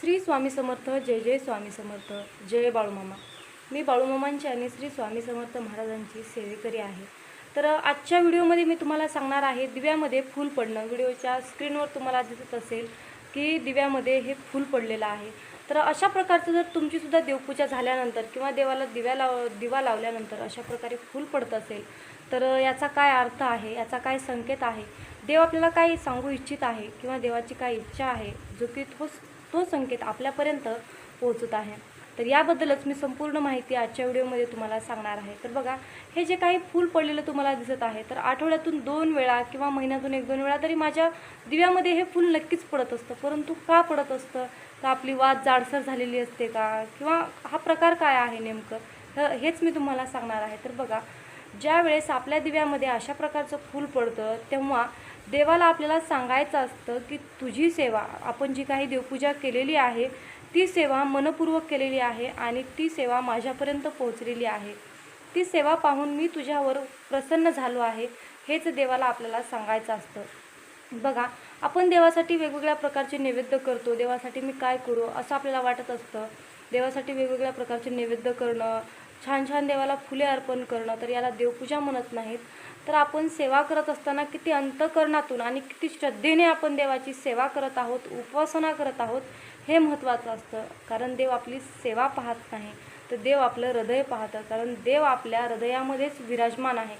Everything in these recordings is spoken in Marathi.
श्री स्वामी समर्थ जय जय स्वामी समर्थ जय बाळूमामा. मी बाळूमामांची आणि श्री स्वामी समर्थ महाराजांची सेवेकरी आहे. तर आजच्या व्हिडिओमध्ये मी तुम्हाला सांगणार आहे दिव्यामध्ये फूल पडणं. व्हिडिओच्या स्क्रीनवर तुम्हाला दिसत असेल की दिव्यामध्ये हे फूल पडलेलं आहे. तर अशा प्रकारचं जर तुमचीसुद्धा देवपूजा झाल्यानंतर किंवा देवाला दिव्या लाव दिवा लावल्यानंतर अशा प्रकारे फूल पडत असेल तर याचा काय अर्थ आहे याचा काय संकेत आहे? देव आपल्याला काय सांगू इच्छित आहे किंवा देवाची काय इच्छा आहे जो की तो तो संकेत आपल्यापर्यंत पोहोचत आहे. तर याबद्दलच मी संपूर्ण माहिती आजच्या व्हिडिओमध्ये तुम्हाला सांगणार आहे. तर बघा हे जे काही फूल पडलेलं तुम्हाला दिसत आहे तर आठवड्यातून दोन वेळा किंवा महिन्यातून एक दोन वेळा तरी माझ्या दिव्यामध्ये हे फूल नक्कीच पडत असतं. परंतु का पडत असतं? तर आपली वाद जाडसर झालेली असते का? किंवा हा प्रकार काय आहे नेमकं? तर हेच मी तुम्हाला सांगणार आहे. तर बघा ज्या वेळेस आपल्या दिव्यामध्ये अशा प्रकारचं फूल पडतं तेव्हा देवाला आपल्याला सांगायचं असतं की तुझी सेवा आपण जी काही देवपूजा केलेली आहे ती सेवा मनपूर्वक केलेली आहे आणि ती सेवा माझ्यापर्यंत पोहोचलेली आहे. ती सेवा पाहून मी तुझ्यावर प्रसन्न झालो आहे हेच देवाला आपल्याला सांगायचं असतं. बघा आपण देवासाठी वेगवेगळ्या प्रकारचे नैवेद्य करतो देवासाठी मी काय करू असं आपल्याला वाटत असतं. देवासाठी वेगवेगळ्या प्रकारचे नैवेद्य करणं छान छान देवाला फुले अर्पण करणं तर याला देवपूजा म्हणत नाहीत. तर आपण सेवा करत असताना किती अंतकरणातून आणि किती श्रद्धेने आपण देवाची सेवा करत आहोत उपासना करत आहोत हे महत्त्वाचं असतं. कारण देव आपली सेवा पाहत नाही तर देव आपलं हृदय पाहतं. कारण देव आपल्या हृदयामध्येच विराजमान आहे.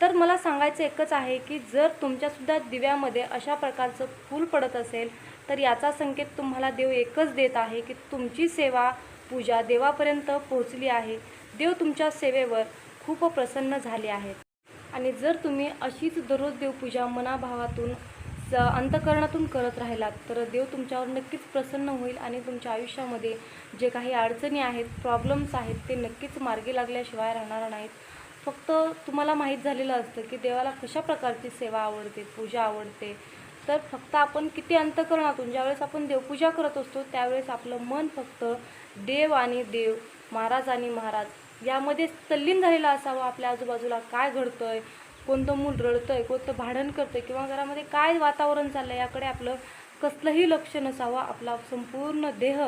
तर मला सांगायचं एकच आहे की जर तुमच्यासुद्धा दिव्यामध्ये अशा प्रकारचं फूल पडत असेल तर याचा संकेत तुम्हाला देव एकच देत आहे की तुमची सेवा पूजा देवापर्यंत पोहोचली आहे. देव तुमच्या सेवेवर खूप प्रसन्न झाले आहेत. आणि जर तुम्ही अशीच दररोज देवपूजा मनाभावातून स अंतकरणातून करत राहिलात तर देव तुमच्यावर नक्कीच प्रसन्न होईल आणि तुमच्या आयुष्यामध्ये जे काही अडचणी आहेत प्रॉब्लेम्स आहेत ते नक्कीच मार्गी लागल्याशिवाय राहणार नाहीत. फक्त तुम्हाला माहीत झालेलं असतं की देवाला कशा प्रकारची सेवा आवडते पूजा आवडते. तर फक्त आपण किती अंतकरणातून ज्यावेळेस आपण देवपूजा करत असतो त्यावेळेस आपलं मन फक्त देव आणि देव महाराज आणि महाराज. यामध्ये तल्लीन झालेलं असावं आपल्या आजूबाजूला. काय घडतंय? कोणतं मूल रडतंय? कोणतं भांडण करतंय? किंवा घरामध्ये काय वातावरण चाललंय? याकडे आपलं कसलंही लक्ष नसावं. आपला संपूर्ण देह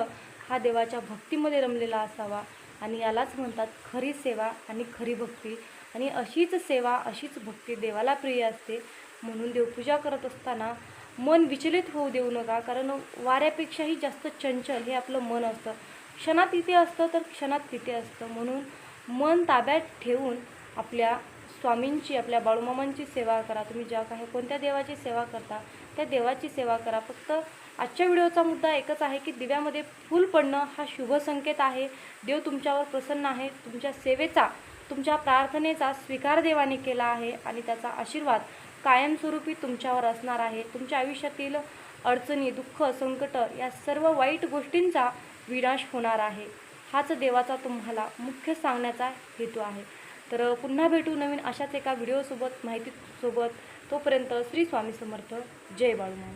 हा देवाच्या भक्तीमध्ये रमलेला असावा. आणि यालाच म्हणतात खरी सेवा आणि खरी भक्ती. आणि अशीच सेवा अशीच भक्ती देवाला प्रिय असते. म्हणून देवपूजा करत असताना मन विचलित होऊ देऊ नका. कारण वाऱ्यापेक्षाही जास्त चंचल हे आपलं मन असतं. क्षणात इथे असतं तर क्षणात तिथे असतं. म्हणून मन ताब्यात ठेवून आपल्या स्वामींची आपल्या बाळूमामांची सेवा करा. तुम्ही ज्या काही कोणत्या देवाची सेवा करता त्या देवाची सेवा करा. फक्त आजच्या व्हिडिओचा मुद्दा एकच आहे की दिव्यामध्ये फूल पडणं हा शुभ संकेत आहे. देव तुमच्यावर प्रसन्न आहे. तुमच्या सेवेचा तुमच्या प्रार्थनेचा स्वीकार देवाने केला आहे आणि त्याचा आशीर्वाद कायमस्वरूपी तुमच्यावर असणार आहे. तुमच्या आयुष्यातील अडचणी दुःख संकट या सर्व वाईट गोष्टींचा विनाश होणार आहे. हाच देवाचा तुम्हाला मुख्य सांगण्याचा हेतू आहे. तर पुन्हा भेटू नवीन अशाच एका व्हिडिओसोबत माहितीसोबत. तोपर्यंत श्री स्वामी समर्थ. जय बाळूमामा.